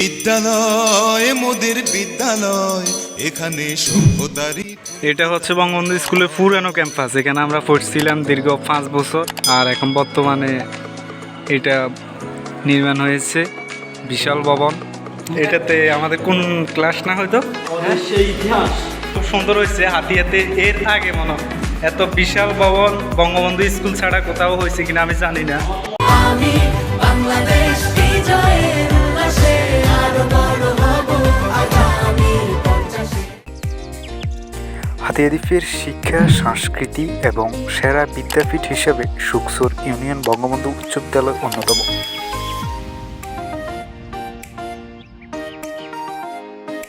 বিদ্যালয় মোদের বিদ্যালয় এখানে সভ্যতারই এটা হচ্ছে বঙ্গবন্ধু স্কুলের পুরানো ক্যাম্পাস এখানে আমরা পড়ছিলাম দীর্ঘ পাঁচ বছর আর এখন বর্তমানে এটা নির্মাণ হয়েছে বিশাল ভবন। এটাতে আমাদের কোন ক্লাস না হয়তো? সেই ইতিহাস খুব সুন্দর হয়েছে হাতিয়াতে এর আগে মনে হয়। এত বিশাল ভবন বঙ্গবন্ধু স্কুল ছাড়া কোথাও হয়েছে কিনা আমি জানি না। আমি বাংলাদেশ হাতিয়াদ্বীপের শিক্ষা সংস্কৃতি এবং সেরা বিদ্যাপীঠ হিসেবে সুকসুর ইউনিয়ন বঙ্গবন্ধু উচ্চ বিদ্যালয় অন্যতম।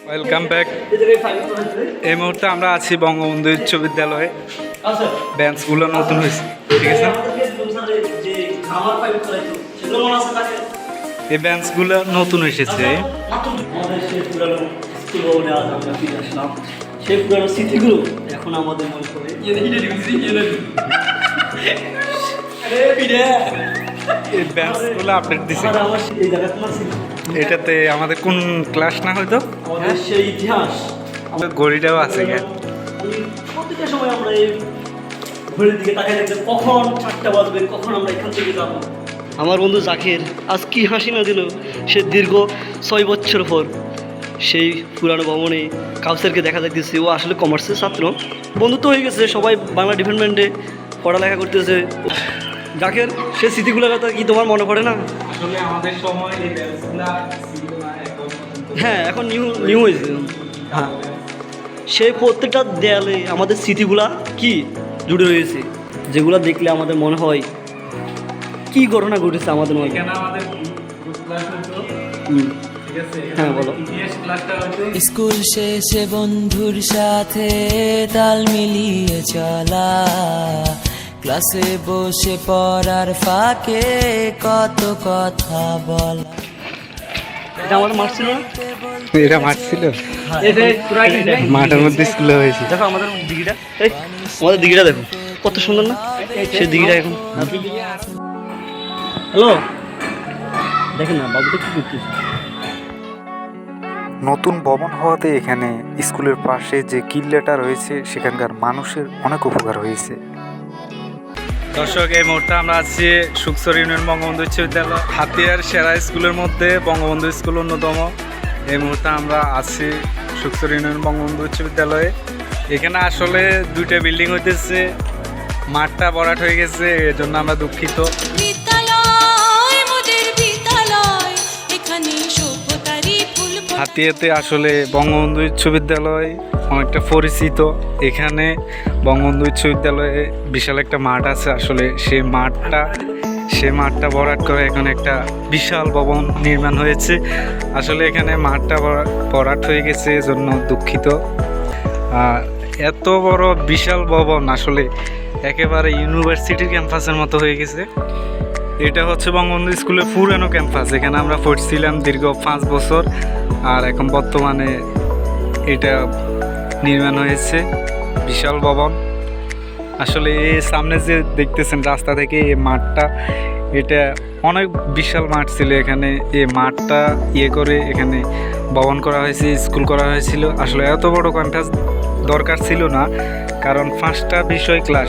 ওয়েলকাম ব্যাক এই মুহূর্তে আমরা আছি বঙ্গবন্ধু উচ্চ বিদ্যালয়ে। বেঞ্চগুলো নতুন হয়েছে। ঠিক আছে? এই বেঞ্চগুলো নতুন এসেছে। সেই পুরানো স্মৃতিগুলো এখন আমাদের মনে পড়ে জায়গা তোমার ছিল। এটাতে আমাদের কোন ক্লাস না হয়তো? আমাদের সেই ইতিহাস। আমাদের ঘড়িটাও আছে প্রতিটা সময় আমরা এই ঘড়ির দিকে তাকাই দেখতে কখন চারটা বাজবে কখন আমরা এখান থেকে যাব। আমার বন্ধু জাকির আজ কি হাসি না দিল সে দীর্ঘ ছয় বছর পর। সেই পুরানো ভবনে কাউসারকে দেখা যাইতেছে। ও আসলে কমার্সের ছাত্র। বন্ধুত্ব হয়ে গেছে সবাই বাংলা ডিপার্টমেন্টে পড়ালেখা করতেছে। জাকের সে স্মৃতিগুলোর কথা কি তোমার মনে পড়ে না? আসলে আমাদের সময় এই হ্যাঁ এখন নিউ নিউ হয়েছে। হ্যাঁ। সেই প্রত্যেকটা দেয়ালে আমাদের স্মৃতিগুলা কি জুড়ে রয়েছে যেগুলো দেখলে আমাদের মনে হয় কি ঘটনা ঘটেছে আমাদের মধ্যে? এখানে আমাদের হুম, হ্যাঁ, বলো। স্কুল শেষে বন্ধুর সাথে তাল মিলিয়ে চলা। ক্লাসে বসে পড়ার ফাঁকে কত কথা বলা। এটা মাঠ ছিল? এটা মাঠ। মাঠের মধ্যে স্কুলে হয়েছে। দেখো আমাদের দিঘিটা। এই আমাদের দিঘিটা দেখো। কত সুন্দর না? সেই দিঘিটা এখন। হ্যালো? দেখেন না বাবুটা কি করতেছে? নতুন ভবন হওয়াতে এখানে স্কুলের পাশে যে কিল্লাটা রয়েছে সেখানকার মানুষের অনেক উপকার হয়েছে। দর্শক এই মুহূর্তে আমরা আছি সুকসর ইউনিয়ন বঙ্গবন্ধু উচ্চ বিদ্যালয় হাতিয়ার সেরা স্কুলের মধ্যে বঙ্গবন্ধু স্কুল অন্যতম। এই মুহূর্তে আমরা আছি সুকসর ইউনিয়ন বঙ্গবন্ধু উচ্চ বিদ্যালয়ে এখানে আসলে দুইটা বিল্ডিং হইতেছে মাঠটা বরাট হয়ে গেছে এর জন্য আমরা দুঃখিত। হাতিয়াতে আসলে বঙ্গবন্ধু উচ্চ বিদ্যালয় অনেকটা পরিচিত। এখানে বঙ্গবন্ধু উচ্চ বিদ্যালয়ে বিশাল একটা মাঠ আছে। আসলে সে মাঠটা সে মাঠটা ভরাট করে এখন একটা বিশাল ভবন নির্মাণ হয়েছে। আসলে এখানে মাঠটা ভরাট হয়ে গেছে এজন্য দুঃখিত। এত বড় বিশাল ভবন আসলে একেবারে ইউনিভার্সিটির ক্যাম্পাসের মতো হয়ে গেছে। এটা হচ্ছে বঙ্গবন্ধু স্কুলের পুরানো ক্যাম্পাস এখানে আমরা পড়ছিলাম দীর্ঘ পাঁচ বছর। আর এখন বর্তমানে এটা নির্মাণ হয়েছে বিশাল ভবন। আসলে এই সামনে যে দেখতেছেন রাস্তা থেকে এই মাঠটা, এটা অনেক বিশাল মাঠ ছিল এখানে। এই মাঠটা ইয়ে করে এখানে ভবন করা হয়েছে, স্কুল করা হয়েছিল। আসলে এত বড় ক্যাম্পাস দরকার ছিল না, কারণ পাঁচটা বিষয় ক্লাস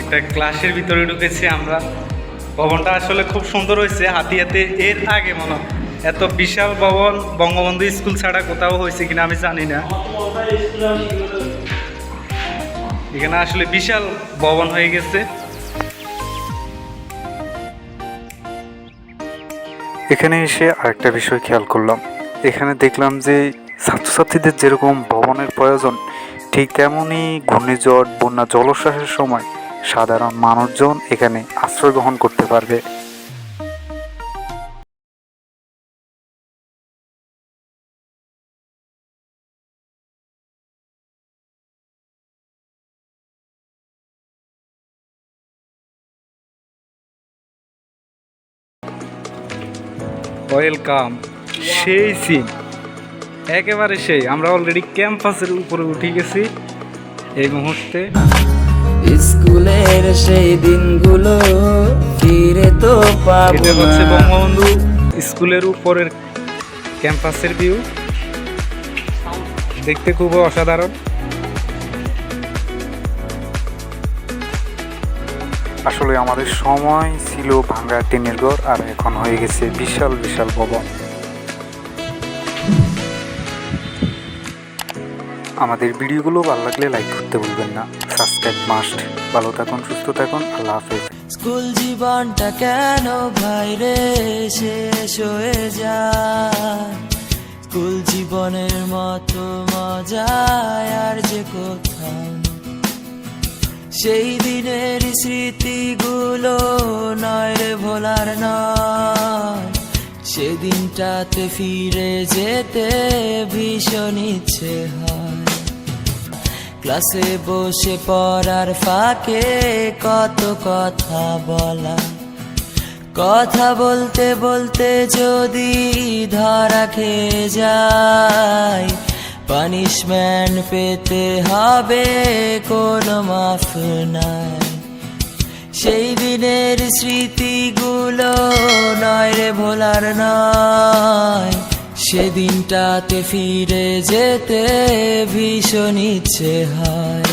একটা ক্লাসের ভিতরে ঢুকেছি আমরা। ভবনটা আসলে খুব সুন্দর হয়েছে, হাতিয়াতে এর আগে মনে এত বিশাল ভবন, বঙ্গবন্ধু স্কুল ছাড়া কোথাও হয়েছে কিনা আমি জানি না। এখানে আসলে বিশাল ভবন হয়ে গেছে। এখানে এসে আরেকটা বিষয় খেয়াল করলাম। এখানে দেখলাম যে ছাত্রছাত্রীদের যেরকম ভবনের প্রয়োজন, ঠিক তেমনই ঘূর্ণিঝড়, বন্যা, জলোচ্ছ্বাসের সময় সাধারণ মানুষজন এখানে আশ্রয় গ্রহণ করতে পারবে। ওয়েলকাম সেই সিন একেবারে সেই। আমরা অলরেডি ক্যাম্পাসের উপরে উঠে গেছি। এই মুহূর্তে স্কুলের সেই দিনগুলো ফিরে তো পাবো এটা হচ্ছে বঙ্গবন্ধু স্কুলের উপরের ক্যাম্পাসের ভিউ। দেখতে খুব অসাধারণ। আসলে আমাদের সময় ছিল ভাঙ্গা টিনের ঘর আর এখন হয়ে গেছে বিশাল বিশাল ভবন। আমাদের ভিডিওগুলো ভালো লাগলে লাইক করতে ভুলবেন না। সাবস্ক্রাইব মাস্ট ভালো থাকুন, সুস্থ থাকুন, আল্লাহ হাফেজ। স্কুল জীবনটা কেন ভাই রে শেষ হয়ে যায়? স্কুল জীবনের মতো মজা আর যে কোথাও সেই দিনের স্মৃতিগুলো নয় রে ভোলার নয়। সেদিনটাতে ফিরে যেতে ভীষণ ইচ্ছে হয়। ক্লাসে বসে পড়ার ফাঁকে কত কথা বলা। কথা বলতে বলতে যদি ধরা খেয়ে যায় পানিশমেন্ট পেতে হবে কোনো মাফ নাই। সেই দিনের স্মৃতিগুলো নয় রে ভোলার নয় সেদিনটাতে ফিরে যেতে ভীষণ ইচ্ছে হয়।